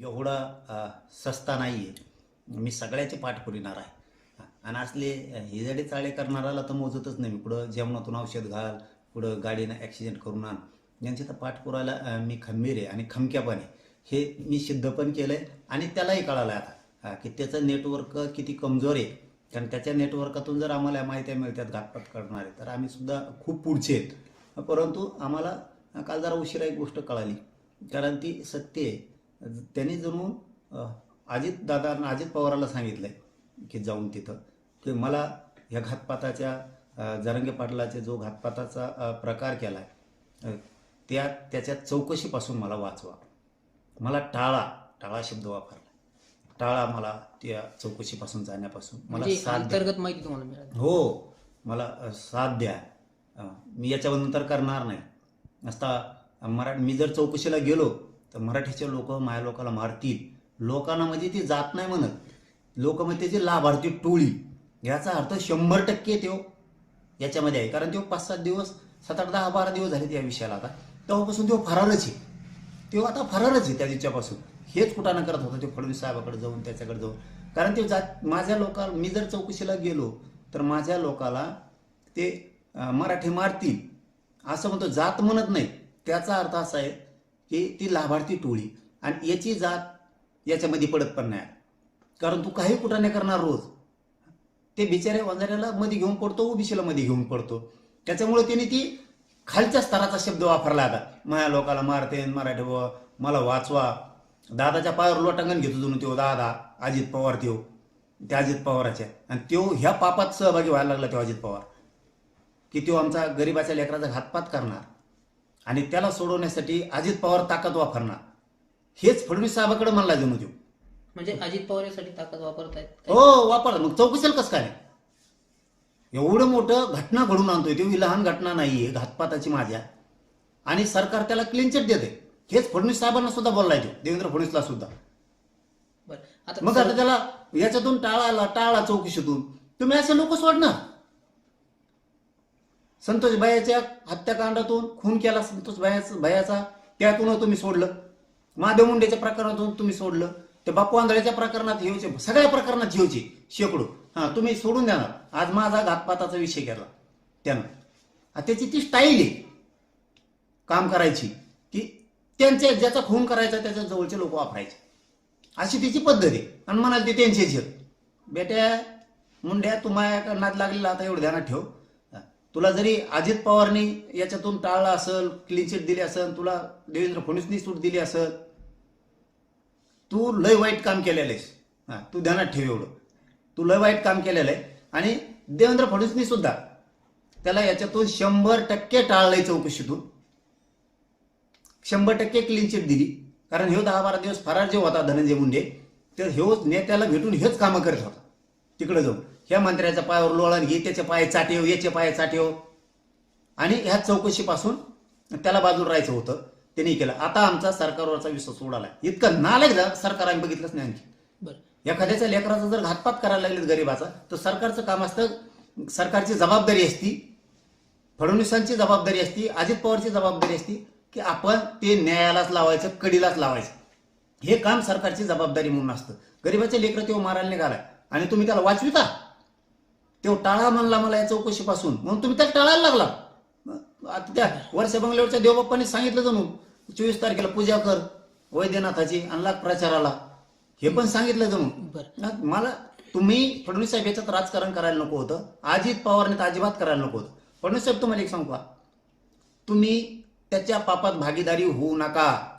एवढा सस्ता नाही आहे मी सगळ्याचे पाठ पुरिणार आहे. आणि असले हिजडे चाळे करणाराला तर मोजतच नाही. मी पुढं जेवणातून औषध घाल पुढं गाडीनं ॲक्सिडेंट करून आण. यांचे तर पाठपुराला मी खंबीर आहे आणि खमक्या पण आहे हे मी सिद्ध पण केलं आहे आणि त्यालाही कळालं आहे आता. हा, की त्याचं नेटवर्क किती कमजोर आहे. कारण त्याच्या नेटवर्कातून जर आम्हाला माहिती मिळतात घातपात करणारे तर आम्ही सुद्धा खूप पुढचे आहेत. परंतु आम्हाला काल जरा उशिरा एक गोष्ट कळाली. कारण ती सत्य आहे. त्यांनी जणू अजित दादा अजित पवाराला सांगितलंय की जाऊन तिथं. की मला ह्या घातपाताच्या जरंगे पाटलाचे जो घातपाताचा प्रकार केला आहे त्या त्याच्या चौकशीपासून मला वाचवा. मला टाळा टाळा शब्द वापरला टाळा मला त्या चौकशीपासून जाण्यापासून. मला म्हणजे साथ. अंतर्गत माहिती तुम्हाला मिळाली. हो मला साथ द्या. मी याच्यानंतर करणार नाही. असता मरा मी जर चौकशीला गेलो तर मराठीचे लोक माझ्या लोकाला मारतील. लोकांना म्हणजे ती जात नाही म्हणत. लोक म्हणजे त्याची लाभार्थी टोळी. याचा अर्थ शंभर टक्के तो हो. याच्यामध्ये आहे. कारण तो पाच सात दिवस सात आठ दहा बारा दिवस झाले या विषयाला आता. तेव्हापासून तो फरारच आहे. तो आता फरारच आहे त्या दिवसापासून हेच कुठं करत होता ते फडणवीस साहेबाकडे जाऊन त्याच्याकडे जाऊन. कारण ते जात माझ्या लोका मी जर चौकशीला गेलो तर माझ्या लोकाला ते मराठी मारतील. असं म्हणतो जात म्हणत नाही. त्याचा अर्थ असा आहे की ती लाभार्थी टोळी. आणि याची जात याच्यामध्ये पडत पण नाही. कारण तू काही कुठं नाही करणार रोज. ते बिचारे वंजाऱ्याला मध्ये घेऊन पडतो ओबीसीला मध्ये घेऊन पडतो. त्याच्यामुळे त्यांनी ती खालच्या स्तराचा शब्द वापरला आता. माया लोकाला मारते मराठी बुवा, मला वाचवा. दादाच्या पायावर लोटांगण घेतो तुम्ही तो दादा अजित पवार त्यो. त्या अजित पवाराच्या. आणि त्यो ह्या पापात सहभागी व्हायला लागला तो अजित पवार. की तो आमचा गरिबाच्या लेकराचा घातपात करणार. आणि त्याला सोडवण्यासाठी अजित पवार ताकद वापरणार. हेच फडणवीस साहेबाकडे म्हणला जणू तो म्हणजे अजित पवार यासाठी ताकद वापरतायत हो वापर. मग चौकशीला कसं काय? एवढं मोठं घटना घडून आणतोय. ती लहान घटना नाहीये घातपाताची माझ्या आणि सरकार त्याला क्लीन चिट देते. हेच फडणवीस साहेबांना सुद्धा बोललाय तो देवेंद्र फडणवीसला सुद्धा. बरं. आता मग आता त्याला याच्यातून टाळाला टाळा चौकशीतून. तुम्ही असे लोक सोडणार संतोष भयाच्या हत्याकांडातून खून केला संतोष भयाचा. भयाचा त्यातून तुम्ही सोडलं. महादेव मुंडेच्या प्रकरणातून तुम्ही सोडलं. ते बापू आंधळ्याच्या प्रकरणात घेऊचे सगळ्या प्रकरणात हेवचे शेकडो. हा तुम्ही सोडून देणार आज माझा घातपाताचा विषय केला. त्यानं. त्याची ती स्टाईल आहे. काम करायची. की त्यांच्या ज्याचा खून करायचा त्याच्या जवळचे लोक वापरायचे. अशी तिची पद्धत आहे. आणि म्हणाल ते त्यांचे झेल बेट्या मुंड्या तुम्हाला नाद लागलेला आता एवढं ध्यानात ठेव. तुला जरी अजित पवारनी याच्यातून टाळलं असेल क्लीन चिट दिली असेल तुला देवेंद्र फडणवीसनी सूट दिली असेल तू लय वाईट काम केलेलं आहेस. हा तू ध्यानात ठेव एवढं. तू लय वाईट काम केलेलं आहे. आणि देवेंद्र फडणवीसनी सुद्धा त्याला याच्यातून शंभर टक्के टाळलंय चौकशीतून. शंभर टक्के क्लीन चिट दिली. कारण ह्यो दहा बारा दिवस फरार जे होता धनंजय मुंडे तर ह्योच नेत्याला भेटून हेच कामं करत होता. तिकडे जाऊन. ह्या मंत्र्याच्या पायावर लोळण घे त्याच्या पाय चाटेव याचे पाय चाटेव. आणि ह्या चौकशीपासून त्याला बाजूला राहायचं होतं. त्यांनी केलं. आता आमचा सरकारवरचा विश्वास उडाला. इतकं नालायक सरकार आम्ही बघितलंच नाही आणखी. बरं. एखाद्याच्या लेकराचा जर घातपात करायला लागले गरीबाचा तर सरकारचं काम असतं. सरकारची जबाबदारी असती. फडणवीसांची जबाबदारी असती. अजित पवारची जबाबदारी असती की आपण ते न्यायालाच लावायचं कडीलाच लावायचं. हे काम सरकारची जबाबदारी म्हणून असतं. गरीबाचे लेकरं तेव्हा मारायला निघालाय. आणि तुम्ही त्याला वाचविता? तेव्हा टाळा म्हणला मला या चौकशीपासून. म्हणून तुम्ही त्याला टाळायला लागला. आता त्या वर्ष बंगल्यावरच्या देवबाप्पांनी सांगितलं जणू चोवीस तारखेला पूजा कर वैद्यनाथाची आणि प्रचाराला. हे पण सांगितलं जणू. मला तुम्ही फडणवीस साहेब याच्यात राजकारण करायला नको होतं. अजित पवारने तर अजिबात करायला नको होतं. फडणवीस साहेब तुम्हाला एक सांगू का? तुम्ही त्याच्या पापात भागीदारी होऊ नका.